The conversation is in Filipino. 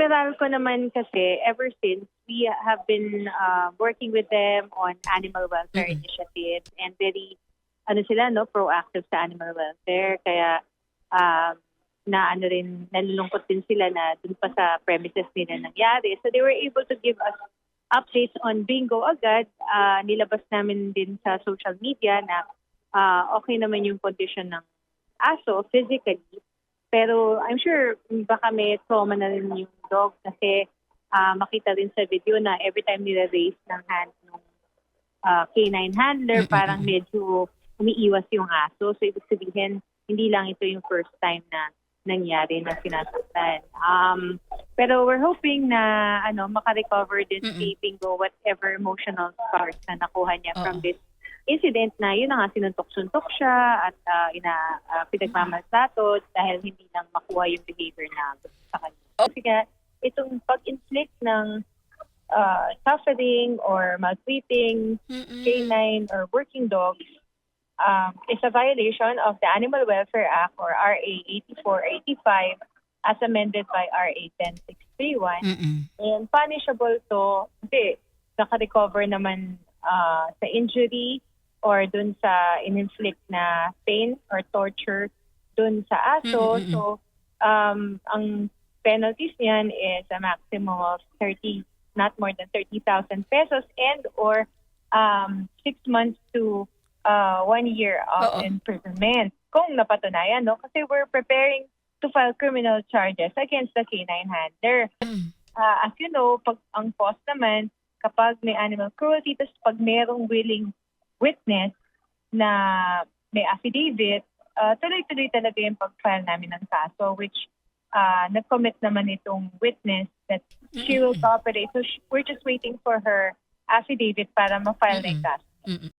Meralco naman kasi, ever since, we have been uh, working with them on animal welfare Mm-mm. initiatives and very, ano sila, no, proactive sa animal welfare. Kaya, um, na ano rin, nalulungkot din sila na dun pa sa premises nila nangyari. So they were able to give us updates on bingo agad. Ah, nilabas namin din sa social media na ah, okay naman yung condition ng aso physically. Pero I'm sure baka may trauma na rin yung dog kasi ah, makita rin sa video na every time nila raise ng hand ng canine handler, parang medyo umiiwas yung aso. So ibig sabihin, hindi lang ito yung first time na nangyari na sinasaktan. Um, pero we're hoping na ano makarecover din si Bingo whatever emotional scars na nakuha niya from Oo. this incident na yun na nga sinuntok-suntok siya at uh, ina uh, pinagmamalsatot dahil hindi lang makuha yung behavior na gusto sa kanya. Kasi nga, itong pag-inflict ng uh, suffering or maltreating Mm-mm. canine or working dogs um, is a violation of the Animal Welfare Act or RA 8485 as amended by RA 10631 Mm-mm. and punishable to kasi naka-recover naman uh, sa injury or dun sa in-inflict na pain or torture dun sa aso. Mm, mm, mm. So, um, ang penalties niyan is a maximum of 30, not more than 30,000 pesos and or um, six months to uh, one year of Oo. imprisonment. Kung napatunayan, no? Kasi we're preparing to file criminal charges against the canine handler. Mm. Ah, as you know, pag ang post naman, kapag may animal cruelty, tapos pag merong willing witness na may affidavit, ah, tuloy-tuloy talaga yung pag-file namin ng kaso, which uh, nag-commit naman itong witness that she will cooperate. So sh- we're just waiting for her affidavit para ma-file na yung Mm-mm. kaso. Mm-mm.